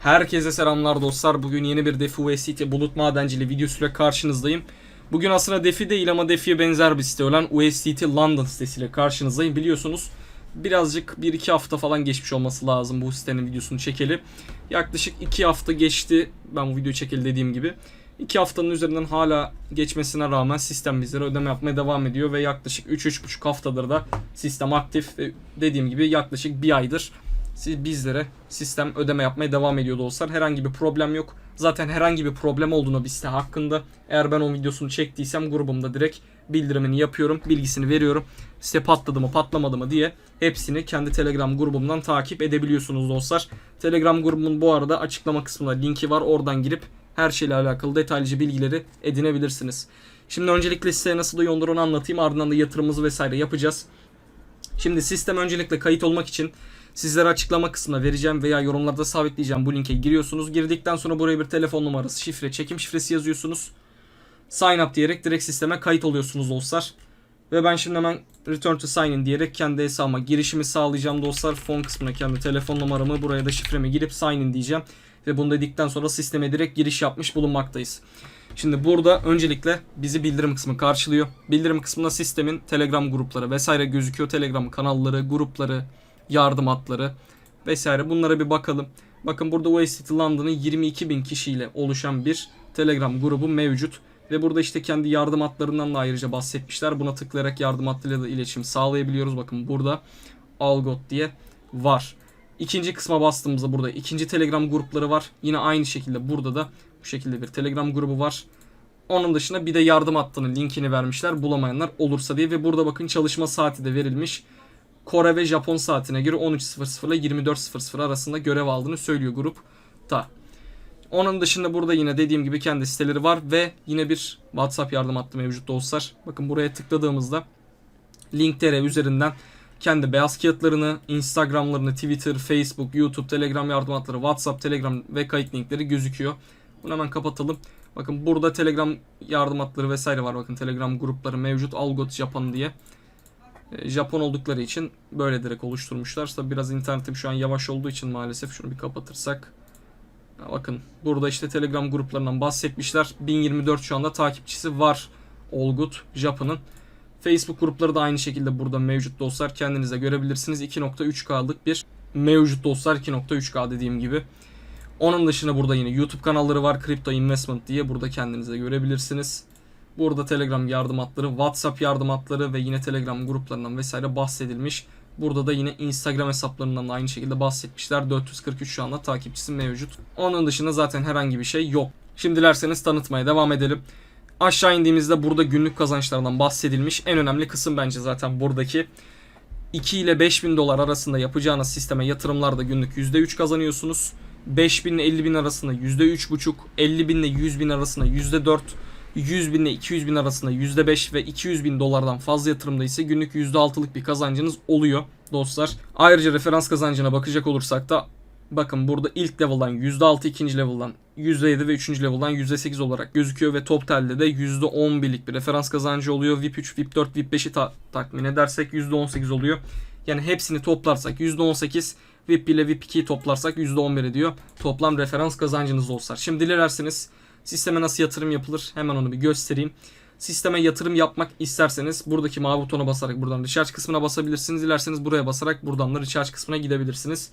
Herkese selamlar dostlar. Bugün yeni bir Defi USDT bulut madenciliği videosuyla karşınızdayım. Bugün aslında Defi değil ama Defi'ye benzer bir site olan USDT London sitesiyle karşınızdayım. Biliyorsunuz birazcık 1-2 hafta falan geçmiş olması lazım bu sitenin videosunu çekeli. Yaklaşık 2 hafta geçti ben bu videoyu çekeli dediğim gibi. 2 haftanın üzerinden hala geçmesine rağmen sistem bizlere ödeme yapmaya devam ediyor ve yaklaşık 3-3,5 haftadır da sistem aktif ve dediğim gibi yaklaşık bir aydır siz bizlere sistem ödeme yapmaya devam ediyor dostlar. Herhangi bir problem yok. Zaten herhangi bir problem olduğunu bir site hakkında eğer ben o videosunu çektiysem grubumda direkt bildirimini yapıyorum. Bilgisini veriyorum. Site patladı mı patlamadı mı diye hepsini kendi Telegram grubumdan takip edebiliyorsunuz dostlar. Telegram grubumun bu arada açıklama kısmında linki var. Oradan girip her şeyle alakalı detaylıca bilgileri edinebilirsiniz. Şimdi öncelikle siteye nasıl da yoldur onu anlatayım. Ardından da yatırımımızı vesaire yapacağız. Şimdi sistem öncelikle kayıt olmak için sizlere açıklama kısmına vereceğim veya yorumlarda sabitleyeceğim bu linke giriyorsunuz. Girdikten sonra buraya bir telefon numarası, şifre, çekim şifresi yazıyorsunuz. Sign up diyerek direkt sisteme kayıt oluyorsunuz dostlar. Ve ben şimdi hemen return to sign in diyerek kendi hesabıma girişimi sağlayacağım dostlar. Fon kısmına kendi telefon numaramı buraya da şifremi girip sign in diyeceğim. Ve bunu dedikten sonra sisteme direkt giriş yapmış bulunmaktayız. Şimdi burada öncelikle bizi bildirim kısmı karşılıyor. Bildirim kısmında sistemin Telegram grupları vesaire gözüküyor. Telegram kanalları, grupları, yardım hatları vesaire bunlara bir bakalım. Bakın burada USDT London'ın 22 bin kişiyle oluşan bir Telegram grubu mevcut. Ve burada işte kendi yardım hatlarından da ayrıca bahsetmişler. Buna tıklayarak yardım hattıyla da iletişim sağlayabiliyoruz. Bakın burada Algot diye var. İkinci kısma bastığımızda burada ikinci Telegram grupları var. Yine aynı şekilde burada da bu şekilde bir Telegram grubu var. Onun dışında bir de yardım hattının linkini vermişler bulamayanlar olursa diye ve burada bakın çalışma saati de verilmiş. Kore ve Japon saatine göre 13.00 ile 24.00 arasında görev aldığını söylüyor grup da. Onun dışında burada yine dediğim gibi kendi siteleri var ve yine bir WhatsApp yardım hattı mevcut dostlar. Bakın buraya tıkladığımızda Link.tr üzerinden kendi beyaz kağıtlarını, Instagram'larını, Twitter, Facebook, YouTube, Telegram yardım hatları, WhatsApp, Telegram ve kayıt linkleri gözüküyor. Bunu hemen kapatalım. Bakın burada Telegram yardım hatları vesaire var. Bakın Telegram grupları mevcut. Algot Japan diye. E, Japon oldukları için böyle direkt oluşturmuşlar. Tabi biraz internetim şu an yavaş olduğu için maalesef şunu bir kapatırsak. Bakın burada işte Telegram gruplarından bahsetmişler. 1024 şu anda takipçisi var Olgut Japan'ın. Facebook grupları da aynı şekilde burada mevcut dostlar. Kendiniz de görebilirsiniz. 2.3K'lık bir mevcut dostlar. 2.3K dediğim gibi. Onun dışında burada yine YouTube kanalları var. Crypto Investment diye. Burada kendiniz de görebilirsiniz. Burada Telegram yardım hatları, WhatsApp yardım hatları ve yine Telegram gruplarından vesaire bahsedilmiş. Burada da yine Instagram hesaplarından da aynı şekilde bahsetmişler. 443 şu anda takipçisi mevcut. Onun dışında zaten herhangi bir şey yok. Şimdi dilerseniz tanıtmaya devam edelim. Aşağı indiğimizde burada günlük kazançlardan bahsedilmiş. En önemli kısım bence zaten buradaki 2 ile 5000 dolar arasında yapacağınız sisteme yatırımlarda günlük %3 kazanıyorsunuz. 5000 ile 50 bin arasında %3,5, 50 bin ile 100 bin arasında %4, 100 bin ile 200 bin arasında %5 ve 200 bin dolardan fazla yatırımda ise günlük %6'lık bir kazancınız oluyor dostlar. Ayrıca referans kazancına bakacak olursak da bakın burada ilk level'dan %6, ikinci level'dan %7 ve üçüncü level'dan %8 olarak gözüküyor ve top telde de %11'lik bir referans kazancı oluyor. VIP 3, VIP 4, VIP 5'i ta- takmin edersek %18 oluyor. Yani hepsini toplarsak %18, VIP 1 ile VIP 2'yi toplarsak %11 ediyor. Toplam referans kazancınız dostlar. Şimdi dilerseniz Sisteme nasıl yatırım yapılır hemen onu bir göstereyim. Sisteme yatırım yapmak isterseniz buradaki mavi butona basarak buradan recharge kısmına basabilirsiniz. Dilerseniz buraya basarak buradan da recharge kısmına gidebilirsiniz.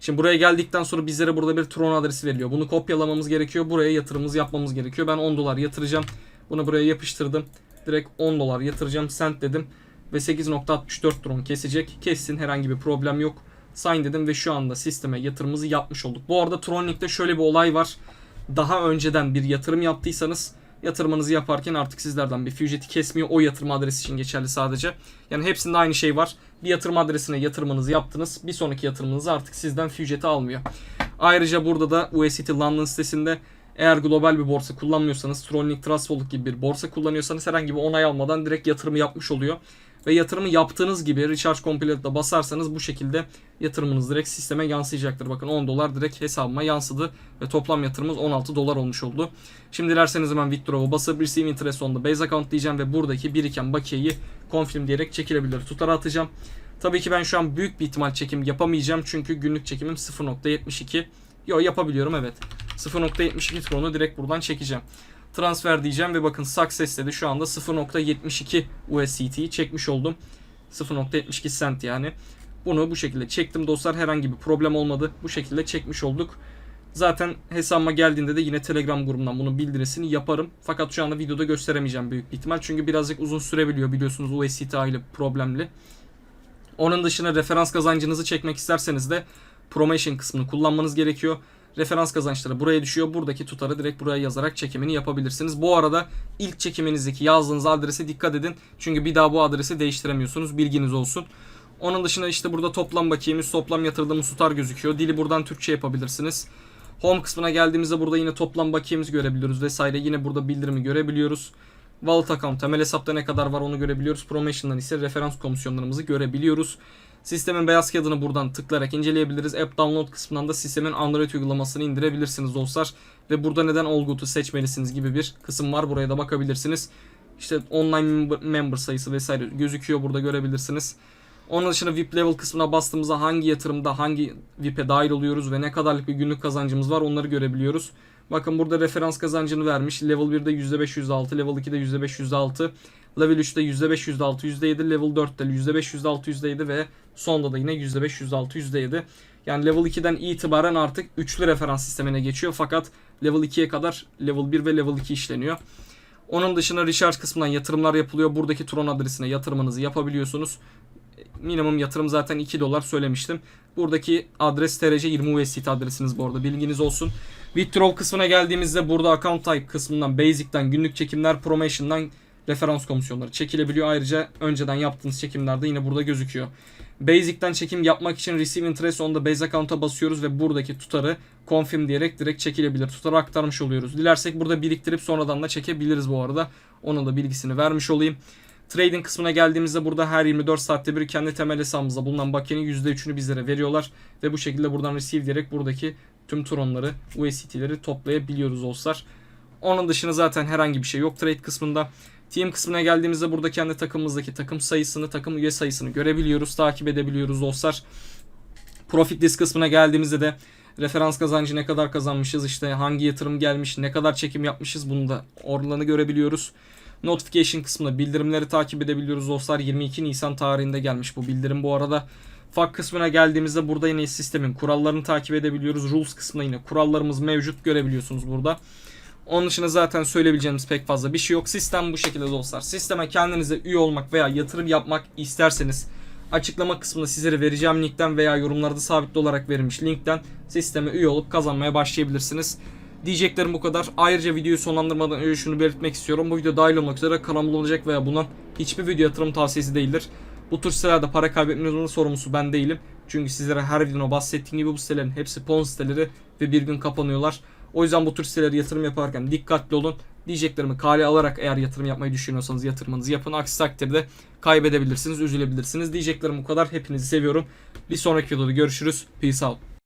Şimdi buraya geldikten sonra bizlere burada bir Tron adresi veriliyor. Bunu kopyalamamız gerekiyor. Buraya yatırımımızı yapmamız gerekiyor. Ben 10 dolar yatıracağım. Bunu buraya yapıştırdım. Direkt 10 dolar yatıracağım. Sent dedim. Ve 8.64 Tron kesecek. Kessin herhangi bir problem yok. Sign dedim ve şu anda sisteme yatırımımızı yapmış olduk. Bu arada Tronlink'te şöyle bir olay var daha önceden bir yatırım yaptıysanız yatırımınızı yaparken artık sizlerden bir ücreti kesmiyor. O yatırım adresi için geçerli sadece. Yani hepsinde aynı şey var. Bir yatırım adresine yatırımınızı yaptınız. Bir sonraki yatırımınızı artık sizden ücreti almıyor. Ayrıca burada da USDT London sitesinde eğer global bir borsa kullanmıyorsanız, Tronlink Trust gibi bir borsa kullanıyorsanız herhangi bir onay almadan direkt yatırımı yapmış oluyor. Ve yatırımı yaptığınız gibi Recharge Complete'da basarsanız bu şekilde yatırımınız direkt sisteme yansıyacaktır. Bakın 10 dolar direkt hesabıma yansıdı ve toplam yatırımımız 16 dolar olmuş oldu. Şimdi dilerseniz hemen Withdraw'a basıp Receive Interest on the Base Account diyeceğim ve buradaki biriken bakiyeyi confirm diyerek çekilebilir tutara atacağım. Tabii ki ben şu an büyük bir ihtimal çekim yapamayacağım çünkü günlük çekimim 0.72 Yo yapabiliyorum evet. 0.72 Tron'u direkt buradan çekeceğim. Transfer diyeceğim ve bakın Success dedi şu anda 0.72 USDT'yi çekmiş oldum. 0.72 cent yani. Bunu bu şekilde çektim dostlar. Herhangi bir problem olmadı. Bu şekilde çekmiş olduk. Zaten hesabıma geldiğinde de yine Telegram grubundan bunun bildirisini yaparım. Fakat şu anda videoda gösteremeyeceğim büyük ihtimal. Çünkü birazcık uzun sürebiliyor biliyorsunuz USDT ile problemli. Onun dışında referans kazancınızı çekmek isterseniz de promotion kısmını kullanmanız gerekiyor. Referans kazançları buraya düşüyor. Buradaki tutarı direkt buraya yazarak çekimini yapabilirsiniz. Bu arada ilk çekiminizdeki yazdığınız adrese dikkat edin. Çünkü bir daha bu adresi değiştiremiyorsunuz. Bilginiz olsun. Onun dışında işte burada toplam bakiyemiz, toplam yatırdığımız tutar gözüküyor. Dili buradan Türkçe yapabilirsiniz. Home kısmına geldiğimizde burada yine toplam bakiyemizi görebiliyoruz vesaire. Yine burada bildirimi görebiliyoruz. Wallet account, temel hesapta ne kadar var onu görebiliyoruz. Promotion'dan ise referans komisyonlarımızı görebiliyoruz. Sistemin beyaz kağıdını buradan tıklayarak inceleyebiliriz. App download kısmından da sistemin Android uygulamasını indirebilirsiniz dostlar. Ve burada neden Allgood'u seçmelisiniz gibi bir kısım var. Buraya da bakabilirsiniz. İşte online member sayısı vesaire gözüküyor burada görebilirsiniz. Onun dışında VIP level kısmına bastığımızda hangi yatırımda hangi VIP'e dahil oluyoruz ve ne kadarlık bir günlük kazancımız var onları görebiliyoruz. Bakın burada referans kazancını vermiş. Level 1'de %5 %6, level 2'de %5 %6, level 3'te %5 %6 %7, level 4'te %5 %6 %7 ve sonda da yine %5 %6 %7. Yani level 2'den itibaren artık üçlü referans sistemine geçiyor fakat level 2'ye kadar level 1 ve level 2 işleniyor. Onun dışında recharge kısmından yatırımlar yapılıyor. Buradaki Tron adresine yatırımınızı yapabiliyorsunuz minimum yatırım zaten 2 dolar söylemiştim. Buradaki adres TRC 20 USDT adresiniz bu arada bilginiz olsun. Withdraw kısmına geldiğimizde burada account type kısmından basic'ten günlük çekimler promotion'dan referans komisyonları çekilebiliyor. Ayrıca önceden yaptığınız çekimlerde yine burada gözüküyor. Basic'ten çekim yapmak için receive interest on the base account'a basıyoruz ve buradaki tutarı confirm diyerek direkt çekilebilir. Tutarı aktarmış oluyoruz. Dilersek burada biriktirip sonradan da çekebiliriz bu arada. Onun da bilgisini vermiş olayım. Trading kısmına geldiğimizde burada her 24 saatte bir kendi temel hesabımızda bulunan bakiyenin %3'ünü bizlere veriyorlar. Ve bu şekilde buradan receive diyerek buradaki tüm Tron'ları, USDT'leri toplayabiliyoruz dostlar. Onun dışında zaten herhangi bir şey yok trade kısmında. Team kısmına geldiğimizde burada kendi takımımızdaki takım sayısını, takım üye sayısını görebiliyoruz, takip edebiliyoruz dostlar. Profit list kısmına geldiğimizde de referans kazancı ne kadar kazanmışız, işte hangi yatırım gelmiş, ne kadar çekim yapmışız bunu da oralarını görebiliyoruz. Notification kısmında bildirimleri takip edebiliyoruz dostlar. 22 Nisan tarihinde gelmiş bu bildirim bu arada. FAQ kısmına geldiğimizde burada yine sistemin kurallarını takip edebiliyoruz. Rules kısmında yine kurallarımız mevcut görebiliyorsunuz burada. Onun dışında zaten söyleyebileceğimiz pek fazla bir şey yok. Sistem bu şekilde dostlar. Sisteme kendinize üye olmak veya yatırım yapmak isterseniz açıklama kısmında sizlere vereceğim linkten veya yorumlarda sabitli olarak verilmiş linkten sisteme üye olup kazanmaya başlayabilirsiniz. Diyeceklerim bu kadar. Ayrıca videoyu sonlandırmadan önce şunu belirtmek istiyorum. Bu video dahil olmak üzere kanalımda olacak veya bulunan hiçbir video yatırım tavsiyesi değildir. Bu tür sitelerde para kaybetmenizin sorumlusu ben değilim. Çünkü sizlere her videoda bahsettiğim gibi bu sitelerin hepsi pon siteleri ve bir gün kapanıyorlar. O yüzden bu tür sitelere yatırım yaparken dikkatli olun. Diyeceklerimi kale alarak eğer yatırım yapmayı düşünüyorsanız yatırımınızı yapın. Aksi takdirde kaybedebilirsiniz, üzülebilirsiniz. Diyeceklerim bu kadar. Hepinizi seviyorum. Bir sonraki videoda görüşürüz. Peace out.